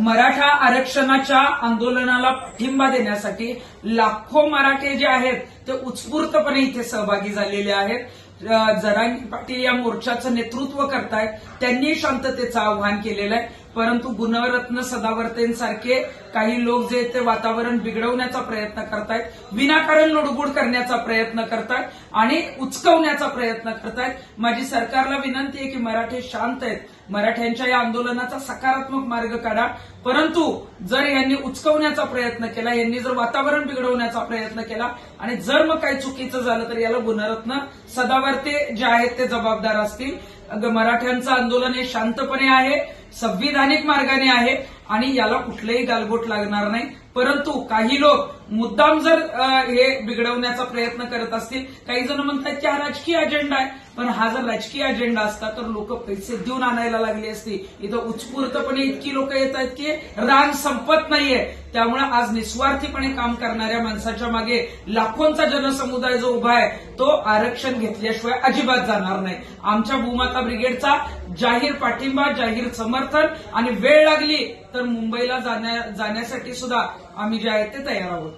मराठा आरक्षणाच्या आंदोलनाला पाठिंबा देण्यासाठी लाखो मराठे जे आहेत ते उत्स्फूर्तपणे इथे सहभागी झालेले आहेत. जरांगी पाटील या मोर्चाचं नेतृत्व करतायत. त्यांनी शांततेचं आव्हान केलेलं आहे. परंतु गुणरत्न सदावर्तेंसारखे काही लोक जे ते वातावरण बिघडवण्याचा प्रयत्न करतायत विनाकारण लुडबुड करण्याचा प्रयत्न करतायत आणि उचकवण्याचा प्रयत्न करतायत. माझी सरकारला विनंती आहे की मराठे शांत आहेत. मराठ्यांच्या या आंदोलनाचा सकारात्मक मार्ग काढा. परंतु जर यांनी उचकवण्याचा प्रयत्न केला यांनी जर वातावरण बिघडवण्याचा प्रयत्न केला आणि जर मग काही चुकीचं झालं तर याला गुणरत्न सदावर्ते जे आहेत ते जबाबदार असतील. अगं मराठ्यांचं आंदोलन हे शांतपणे आहे संविधानिक मार्गाने आहे आणि याला कुठलंही गालबोट लागणार नाही. परंतु काही लोक मुद्दाम जर हे बिघडवण्याचा प्रयत्न करत असतील काही जण म्हणतात की हा राजकीय अजेंडा आहे. पण हा जर राजकीय अजेंडा असता तर लोक पैसे देऊन आणायला लागली असती. इथं उत्स्फूर्तपणे इतकी लोक येत आहेत की रान संपत नाहीये. त्यामुळे आज निस्वार्थीपणे काम करणाऱ्या माणसाच्या मागे लाखोंचा जनसमुदाय जो उभा आहे तो आरक्षण घेतल्याशिवाय अजिबात जाणार नाही. आमच्या भूमाता ब्रिगेडचा जाहीर पाठिंबा जाहीर समर्थन आणि वेळ लागली तर मुंबईला जाण्या- जाण्यासाठी सुद्धा आम्ही जे आहे ते तयार आहोत.